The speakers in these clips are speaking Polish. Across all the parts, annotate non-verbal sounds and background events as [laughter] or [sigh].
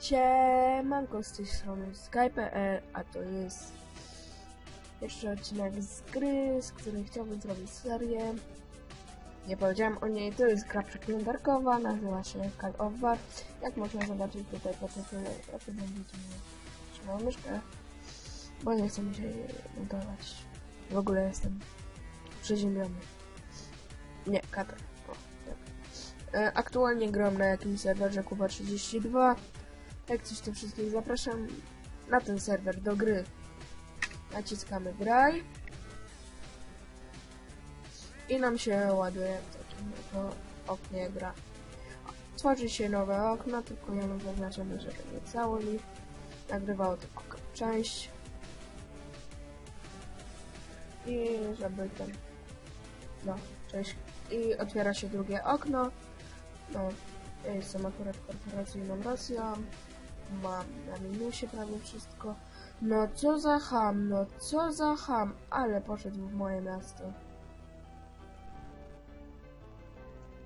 Siemanko z tej strony Skype.pl, a to jest jeszcze odcinek z gry, z której chciałbym zrobić serię. Nie powiedziałem o niej, to jest gra przeglądarkowa, nazywa się Call of War. Jak można zobaczyć tutaj po tytule, ja tu będziecie trzymał myszkę, bo nie chcę mi się montować. W ogóle jestem przeziębiony. Nie, tak. E, Aktualnie gram na jakimś serwerze Kuba 32. Jak coś to wszystkich zapraszam na ten serwer do gry. Naciskamy graj. I nam się ładuje w takim to oknie gra. Tworzy się nowe okno, tylko ja mam zaznaczone, żeby nie cały mi nagrywało tylko część. I żeby ten... No, cześć. I otwiera się drugie okno. No, ja jestem akurat korporacyjną Rosją. Mam na minusie prawie wszystko. No co za ham, no co za ham, ale poszedł w moje miasto.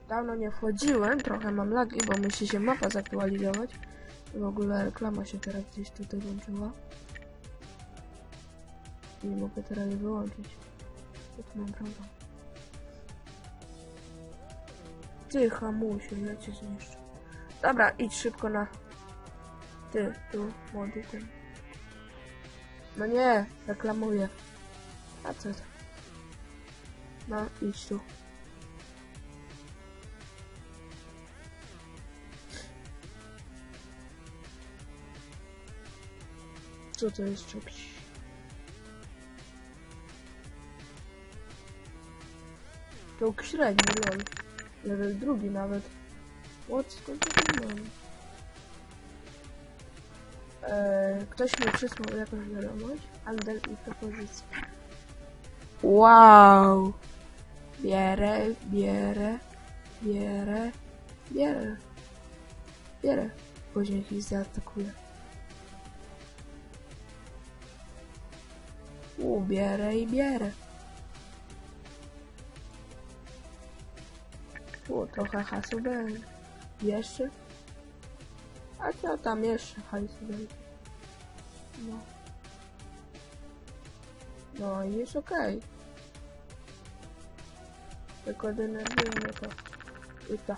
Dawno nie wchodziłem, trochę mam lagi, bo musi się mapa zaktualizować. W ogóle reklama się teraz gdzieś tutaj włączyła. Nie mogę teraz wyłączyć. Co tu mam prawo? Ty hamusie, ja cię zniszczę. Dobra, idź szybko na... Ty, tu, młody ten. No nie, reklamuję. A co to? No, idź tu. Co to jest czegoś? Czołg średni, lol. Level drugi nawet. What? Skąd to mam? Eee, ktoś mi przysłał jakąś wiadomość. Handel i propozycje. Wow! Bierę, bierę, bierę, bierę. Bierę. Później ich zaatakuje. U, bierę i bierę. Tu trochę hasu będzie. Jeszcze? A co tam jeszcze hajsu będzie? No. No i jest okej. Tylko denerwuje mnie to. I to.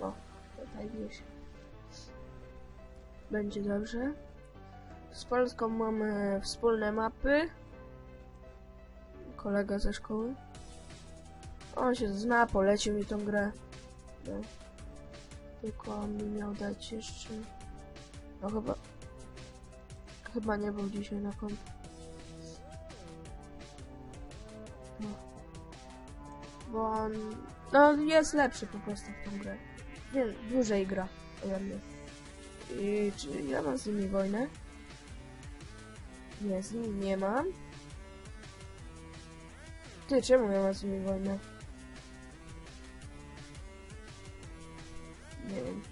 No, gdzieś. Będzie dobrze. Z Polską mamy wspólne mapy. Kolega ze szkoły. On się zna, polecił mi tą grę. No. Tylko on mi miał dać jeszcze... No chyba... Chyba nie był dzisiaj na komp. No. Bo on... No jest lepszy po prostu w tą grę. Dłużej gra ode mnie. I czy ja mam z nimi wojnę? Nie, z nimi nie mam. Ty, czemu ja mam z nimi wojnę? Nie wiem.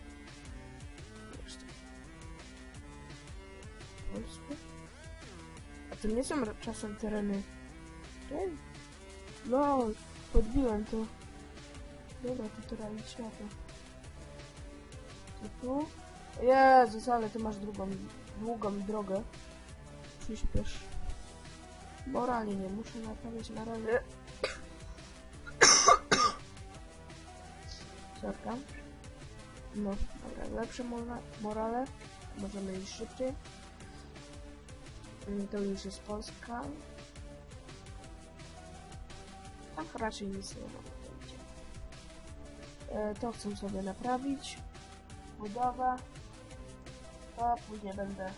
A to nie są czasem tereny... No, podbiłem to. Dobra, to teraz światło. To tu? Jezus, ale ty masz drugą, długą drogę. Przyspiesz. Moralnie nie muszę naprawić na razie. [coughs] Czekam. No, dobra, lepsze mora morale. Możemy iść szybciej. Mm, To już jest Polska. Tam raczej nic nie ma. E, To chcę sobie naprawić. Budowa. To później będę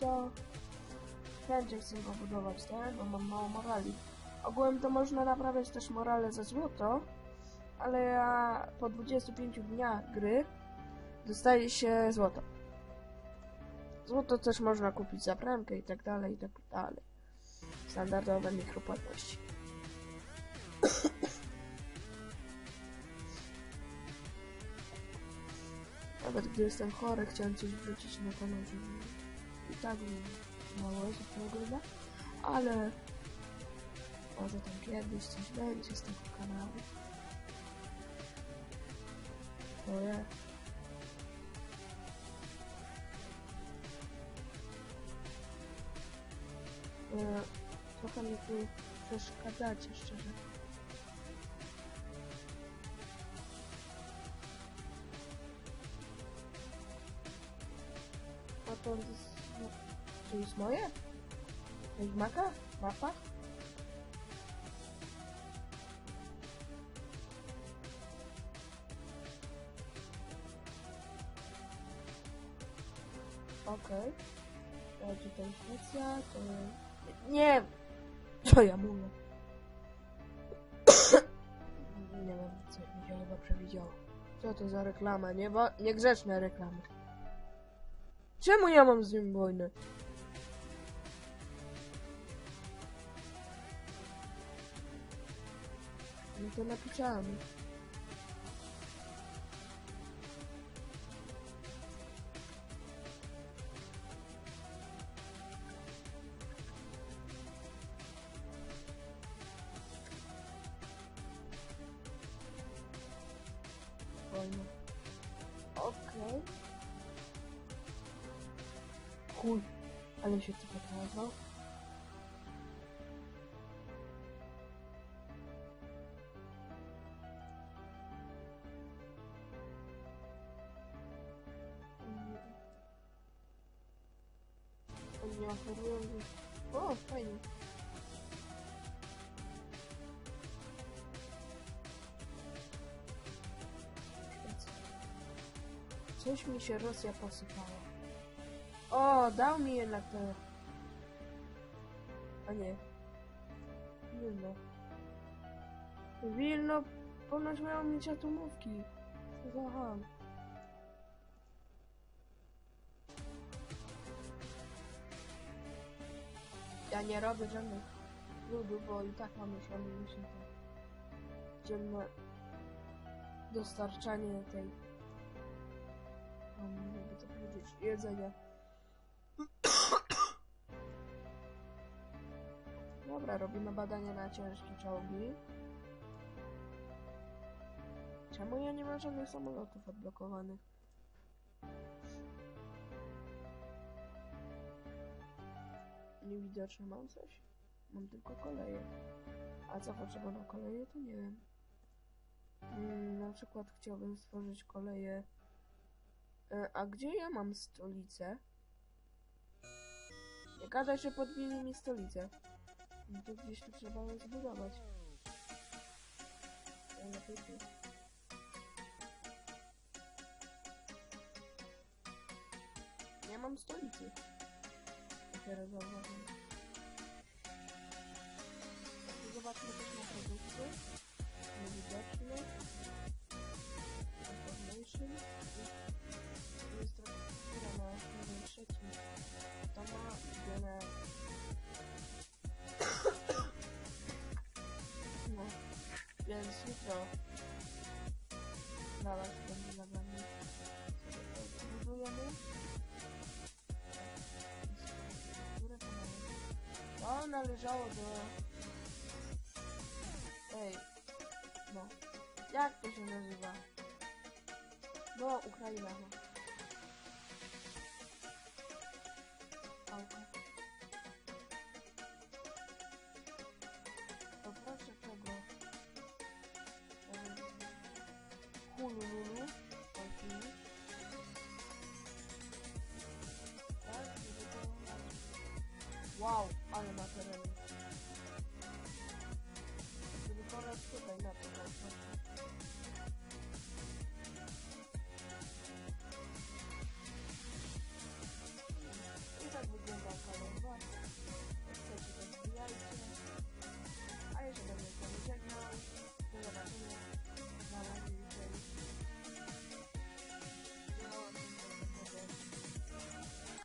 to wszędzie chcę go budować, tak? Bo mam mało morali. Ogółem to można naprawiać też morale za złoto, ale ja po 25 dniach gry dostaje się złoto. Złoto też można kupić za premkę i tak dalej, i tak dalej. Standardowe mikropłatności. [coughs] Nawet gdy jestem chory, chciałem coś wrzucić na kanał, żeby tak mało osób to ogląda, ale może tam kiedyś coś będzie z tego kanału. E, Trochę mi tu przeszkadzacie, szczerze. A to jest... Moje? To jest maka? Mapa? Okej. Okay. to jest Szwecja, to... Nie! Co ja mówię? nie wiem, co mi się chyba przewidziało. Co to za reklama? Nie wa- niegrzeczne reklamy. Czemu ja mam z nim wojnę? No to. Okej. Chuj, ale się tu pokazał. O, fajnie. Coś mi się Rosja posypała. O, dał mi jednak to. A nie. Wilno. Wilno ponoć mają mieć atomówki. Co za. Ja nie robię żadnych ludów, bo i tak mam już ammunition to dzienne dostarczanie tej um, jakby to powiedzieć, jedzenia. Dobra, robimy badania na ciężkie czołgi. Czemu ja nie mam żadnych samolotów odblokowanych? Niewidoczne mam coś? Mam tylko koleje. A co potrzeba na koleje, to nie wiem. Mm, na przykład chciałbym stworzyć koleje. E, a gdzie ja mam stolicę? Nie gadaj, że podmieni mi stolicę. No to gdzieś tu trzeba ją zbudować. Nie mam stolicy. после разговора. Заказать продукты, навигацию, information. Należało do... Ej, no. Jak to się nazywa? No, Ukraina, no. Pałka. Poproszę tego. em,